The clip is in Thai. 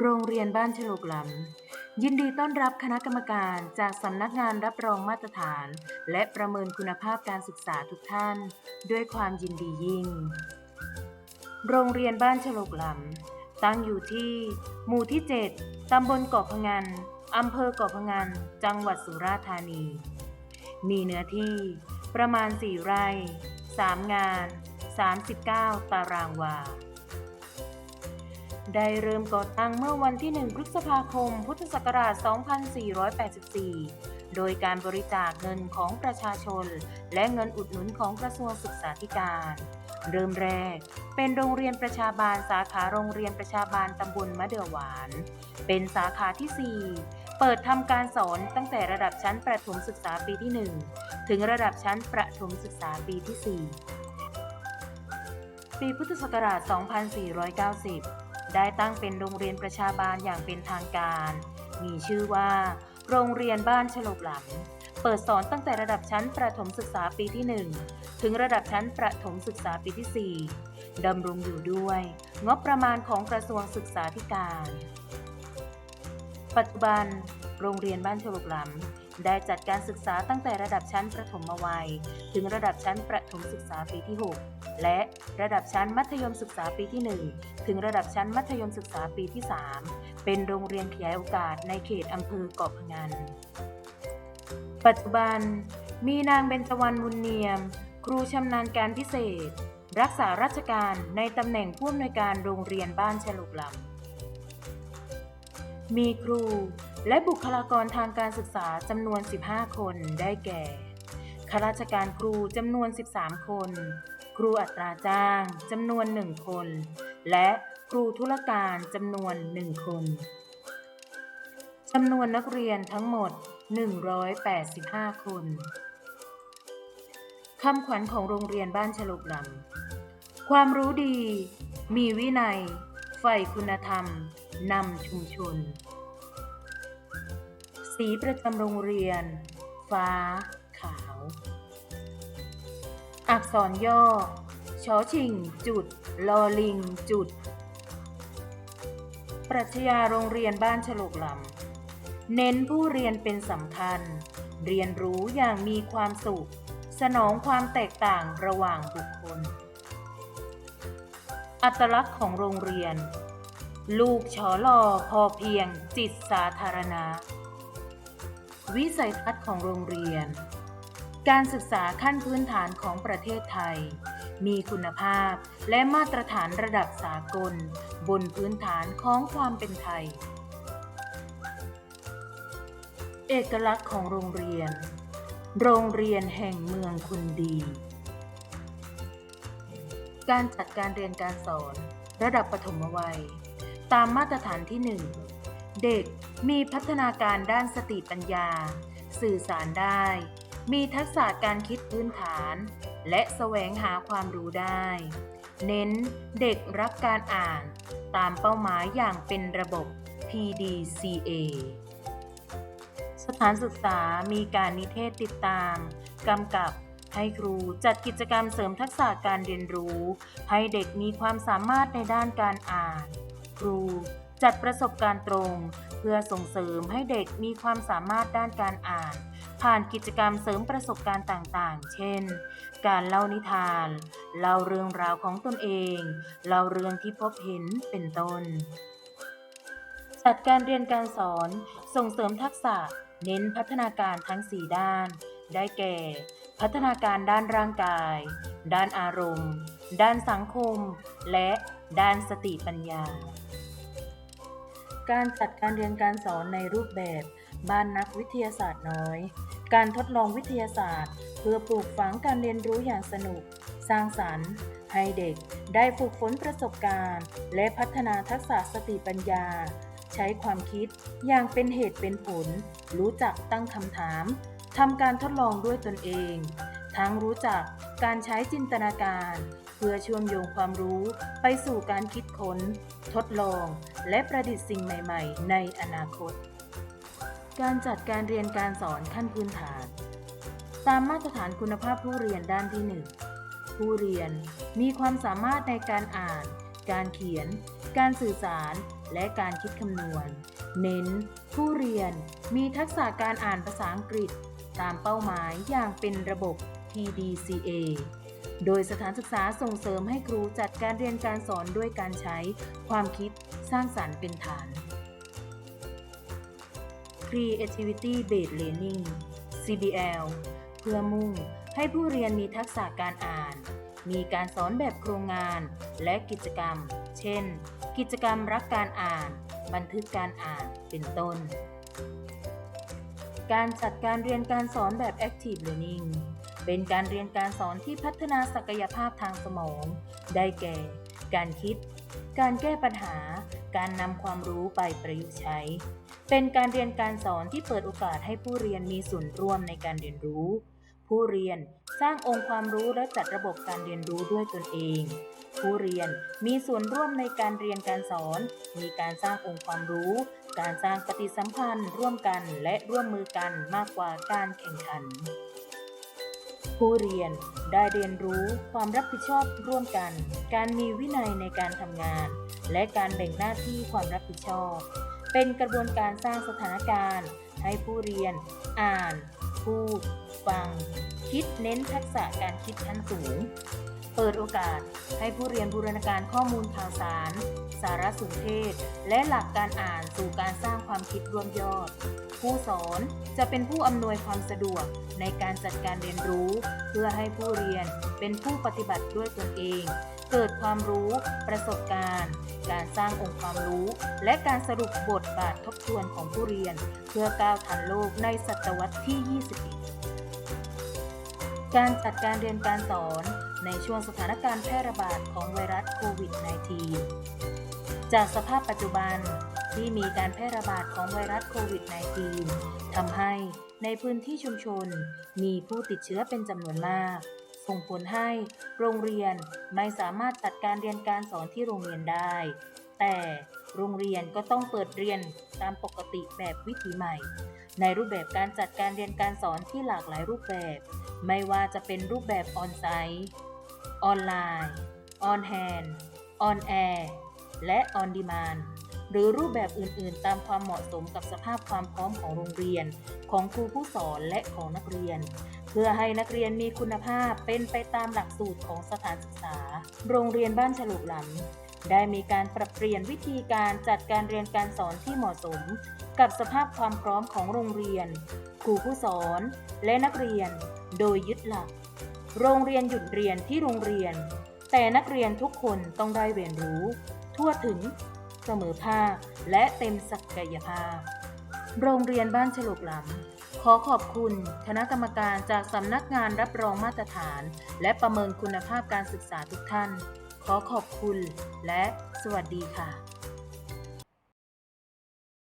โรงเรียนบ้านฉลกหลำยินดีต้อนรับคณะกรรมการจากสำนักงานรับรองมาตรฐาน และประเมินคุณภาพการศึกษาทุกท่าน ด้วยความยินดียิ่ง โรงเรียนบ้านฉลกหลำตั้งอยู่ที่ หมู่ที่ 7 ตำบลเกาะพงันอำเภอเกาะพงัน จังหวัดสุราษฎร์ธานี มีเนื้อที่ประมาณ 4 ไร่ 3 งาน 39 ตารางวา ได้เริ่มก่อตั้งเมื่อวันที่ 1 พฤษภาคม พุทธศักราช 2484 โดยการบริจาคเงินของประชาชน และเงินอุดหนุนของกระทรวงศึกษาธิการ เริ่มแรก เป็นโรงเรียนประชาบาลสาขาโรงเรียนประชาบาลตำบลมะเดื่อหวาน เป็นสาขาที่ 4 เปิดทำการสอนตั้งแต่ระดับชั้นประถมศึกษาปีที่ 1 ถึงระดับชั้นประถมศึกษาปีที่ 4 ปีพุทธศักราช 2490 ได้ตั้งเป็นโรงเรียนประชาบาลอย่างเป็นทางการ มีชื่อว่า โรงเรียนบ้านฉลกหลัง เปิดสอนตั้งแต่ระดับชั้นประถมศึกษาปีที่ 1 ถึงระดับชั้นประถมศึกษาปีที่ 4ดำรงอยู่ด้วย งบประมาณของกระทรวงศึกษาธิการ ปัจจุบัน โรงเรียนบ้านฉลกหลำ ได้จัดการศึกษาตั้งแต่ระดับชั้นประถมวัย ถึงระดับชั้นประถมศึกษาปีที่ 6 และระดับชั้นมัธยมศึกษาปีที่ 1 ถึงระดับชั้นมัธยมศึกษาปีที่ 3 เป็นโรงเรียนขยายโอกาสในเขตอำเภอเกาะพะงัน ปัจจุบัน มีนางเบญจวรรณมุนเนียม ครูชำนาญการพิเศษ รักษาราชการในตำแหน่งผู้อำนวยการโรงเรียนบ้านฉลกลำมีครู และบุคลากรทางการศึกษาจำนวน 15 คนได้แก่ข้าราชการครูจำนวน 13 คน ครูอัตราจ้างจำนวน 1 คน และครูธุรการจำนวน 1 คนจำนวนนักเรียนทั้งหมด 185 คนคำขวัญของโรงเรียนบ้านฉลกลำความรู้ดี มีวินัย ใฝ่คุณธรรม นำชุมชน สีประจำโรงเรียน ฟ้า ขาว อักษรย่อชอชิง จุด ลอลิง จุด ปรัชญาโรงเรียนบ้านฉลกลำ เน้นผู้เรียนเป็นสำคัญ เรียนรู้อย่างมีความสุข สนองความแตกต่างระหว่างบุคคล อัตลักษณ์ของโรงเรียน ลูกชอลอพอเพียงจิตสาธารณะ วิสัยทัศน์ของโรงเรียน การศึกษาขั้นพื้นฐานของประเทศไทย มีคุณภาพและมาตรฐานระดับสากล บนพื้นฐานของความเป็นไทย เอกลักษณ์ของโรงเรียน โรงเรียนแห่งเมืองคุณดี การจัดการเรียนการสอน ระดับปฐมวัย ตามมาตรฐานที่ 1 เด็ก มีพัฒนาการด้านสติปัญญา สื่อสารได้ มีทักษะการคิดพื้นฐาน และแสวงหาความรู้ได้ เน้นเด็กรักการอ่าน ตามเป้าหมายอย่างเป็นระบบ PDCA สถานศึกษามีการนิเทศติดตาม กำกับให้ครูจัดกิจกรรมเสริมทักษะการเรียนรู้ ให้เด็กมีความสามารถในด้านการอ่าน ครูจัดประสบการณ์ตรง เพื่อส่งเสริมให้เด็กมีความสามารถด้านการอ่าน ผ่านกิจกรรมเสริมประสบการณ์ต่างๆ เช่น การเล่านิทาน เล่าเรื่องราวของตนเอง เล่าเรื่องที่พบเห็นเป็นต้น จัดการเรียนการสอนส่งเสริมทักษะ เน้นพัฒนาการทั้ง 4 ด้าน ได้แก่ พัฒนาการด้านร่างกาย ด้านอารมณ์ ด้านสังคม และด้านสติปัญญา การจัดการเรียนการสอนในรูปแบบบ้านนักวิทยาศาสตร์น้อย การทดลองวิทยาศาสตร์ เพื่อปลูกฝังการเรียนรู้อย่างสนุก สร้างสรรค์ ให้เด็กได้ฝึกฝนประสบการณ์ และพัฒนาทักษะสติปัญญา ใช้ความคิดอย่างเป็นเหตุเป็นผล รู้จักตั้งคำถามทำการทดลองด้วยตนเอง ทั้งรู้จักการใช้จินตนาการ เพื่อเชื่อมโยงความรู้ไปสู่การคิดค้น ทดลอง และประดิษฐ์สิ่งใหม่ ๆ ในอนาคต การจัดการเรียนการสอนขั้นพื้นฐาน ตามมาตรฐานคุณภาพผู้เรียนด้านที่ 1 ผู้เรียนมีความสามารถในการอ่าน การเขียน การสื่อสาร และการคิดคำนวณ เน้น ผู้เรียนมีทักษะการอ่านภาษาอังกฤษ ตามเป้าหมายอย่างเป็นระบบ PDCA โดยสถานศึกษาส่งเสริมให้ครูจัดการเรียนการสอนด้วยการใช้ความคิดสร้างสรรค์เป็นฐาน Creativity Based Learning CBL เพื่อมุ่งให้ผู้เรียนมีทักษะการอ่าน มีการสอนแบบโครงงาน และกิจกรรม เช่น กิจกรรมรักการอ่าน บันทึกการอ่าน เป็นต้น การจัดการเรียนการสอนแบบ Active Learning เป็นการเรียนการสอนที่พัฒนาศักยภาพทางสมอง ได้แก่ การคิด การแก้ปัญหา การนำความรู้ไปประยุกต์ใช้ เป็นการเรียนการสอนที่เปิดโอกาสให้ผู้เรียนมีส่วนร่วมในการเรียนรู้ ผู้เรียนสร้างองค์ความรู้และจัดระบบการเรียนรู้ด้วยตนเอง ผู้เรียนมีส่วนร่วมในการเรียนการสอน มีการสร้างองค์ความรู้ การสร้างปฏิสัมพันธ์ ร่วมกันและร่วมมือกันมากกว่าการแข่งขัน ผู้เรียนได้เรียนรู้ความรับผิดชอบร่วมกัน การมีวินัยในการทำงาน และการแบ่งหน้าที่ความรับผิดชอบ เป็นกระบวนการสร้างสถานการณ์ ให้ผู้เรียน อ่าน พูด ฟัง คิดเน้นทักษะการคิดชั้นสูง เปิดโอกาสให้ผู้เรียนบูรณาการข้อมูลข่าวสาร สารสนเทศ และหลักการอ่านสู่การสร้างความคิดร่วมยอด ผู้สอนจะเป็นผู้อำนวยความสะดวกในการจัดการเรียนรู้ เพื่อให้ผู้เรียนเป็นผู้ปฏิบัติด้วยตนเอง เกิดความรู้ ประสบการณ์ การสร้างองค์ความรู้ และการสรุปบทบาททบทวนของผู้เรียน เพื่อก้าวทันโลกในศตวรรษที่ 21 การจัดการเรียนการสอนในช่วงสถานการณ์แพร่ระบาดของไวรัสโควิด -19 จากสภาพปัจจุบัน ที่มีการแพร่ระบาดของไวรัสโควิด -19 ทำให้ในพื้นที่ชุมชน มีผู้ติดเชื้อเป็นจำนวนมาก ส่งผลให้โรงเรียนไม่สามารถจัดการเรียนการสอนที่โรงเรียนได้ แต่โรงเรียนก็ต้องเปิดเรียนตามปกติแบบวิถีใหม่ ในรูปแบบการจัดการเรียนการสอนที่หลากหลายรูปแบบ ไม่ว่าจะเป็นรูปแบบออนไซต์ออนไลน์ออนแฮนด์ออนแอร์และออนดีมาน หรือรูปแบบอื่นๆ ตามความเหมาะสมกับสภาพความพร้อมของโรงเรียน ของครูผู้สอนและของนักเรียน เพื่อให้นักเรียนมีคุณภาพเป็นไปตามหลักสูตรของสถานศึกษา โรงเรียนบ้านฉลุหลำได้มีการปรับเปลี่ยนวิธีการจัดการเรียนการสอนที่เหมาะสม กับสภาพความพร้อมของโรงเรียน ครูผู้สอน และนักเรียน โดยยึดหลัก โรงเรียนหยุดเรียนที่โรงเรียน แต่นักเรียนทุกคนต้องได้เรียนรู้ ทั่วถึง เสมอภาค และเต็มศักยภาพ โรงเรียนบ้านฉลุกหลำขอขอบคุณคณะกรรมการจากสำนักงานรับรองมาตรฐาน และประเมินคุณภาพการศึกษาทุกท่าน ขอขอบคุณและสวัสดีค่ะ